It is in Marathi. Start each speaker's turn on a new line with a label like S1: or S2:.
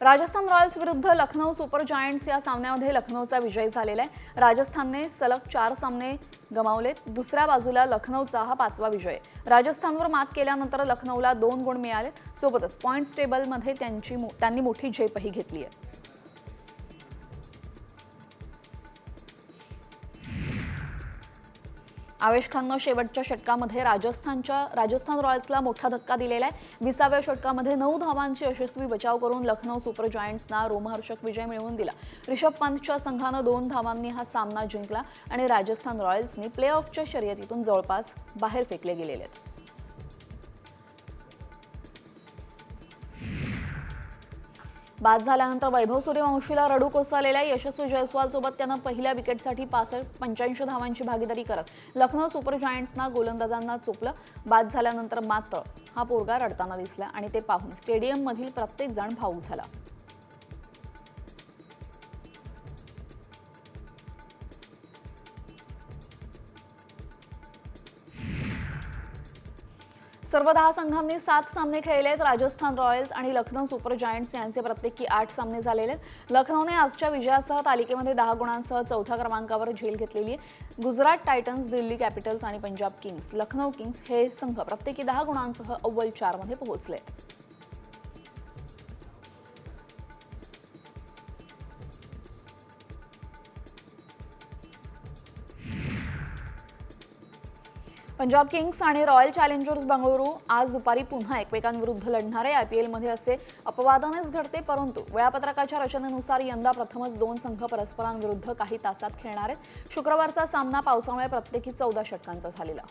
S1: राजस्थान रॉयल्स विरुद्ध लखनौ सुपर जायंट्स या सामन्यामध्ये लखनौचा विजय झालेला आहे. राजस्थानने सलग चार सामने गमावलेत. दुसऱ्या बाजूला लखनौचा हा पाचवा विजय आहे. राजस्थानवर मात केल्यानंतर लखनौला दोन गुण मिळाले सोबतच पॉईंट्स टेबलमध्ये त्यांची मो- त्यांनी मोठी झेपही घेतली आहे. आवेश खाननं शेवटच्या षटकामध्ये राजस्थानच्या राजस्थान रॉयल्सला मोठा धक्का दिलेला आहे. विसाव्या षटकामध्ये नऊ धावांची यशस्वी बचाव करून लखनौ सुपर जायंट्सना रोमहर्षक विजय मिळवून दिला. रिषभ पंतच्या संघानं दोन धावांनी हा सामना जिंकला आणि राजस्थान रॉयल्सनी प्ले ऑफच्या शर्यतीतून जवळपास बाहेर फेकले गेलेले आहेत. बाद झाल्यानंतर वैभव सूर्यवंशीला रडू कोसळलेल्या यशस्वी जयस्वाल सोबत त्यानं पहिल्या विकेटसाठी पासष्ट पंच्याऐंशी धावांची भागीदारी करत लखनौ सुपर जायंट्सना गोलंदाजांना चोपलं. बाद झाल्यानंतर मात्र हा पोरगा रडताना दिसला आणि ते पाहून स्टेडियममधील प्रत्येक जण भाऊक झाला. सर्व दहा संघांनी सात सामने खेळले आहेत. राजस्थान रॉयल्स आणि लखनौ सुपर जायंट्स यांचे प्रत्येकी आठ सामने झालेले आहेत. लखनौने आजच्या विजयासह तालिकेमध्ये दहा गुणांसह चौथ्या क्रमांकावर झेल घेतलेली आहे. गुजरात टायटन्स दिल्ली कॅपिटल्स आणि पंजाब किंग्स. लखनौ किंग्स हे संघ प्रत्येकी दहा गुणांसह अव्वल चारमध्ये पोहोचले पंजाब किंग्स आणि रॉयल चॅलेंजर्स बंगळुरू आज दुपारी पुन्हा एकमेकांविरुद्ध लढणारे आय पी एलमध्ये असे अपवादानेच घडते परंतु वेळापत्रकाच्या रचनेनुसार यंदा प्रथमच दोन संघ परस्परांविरुद्ध काही तासात खेळणार आहेत. शुक्रवारचा सामना पावसामुळे प्रत्येकी चौदा षटकांचा झालेला.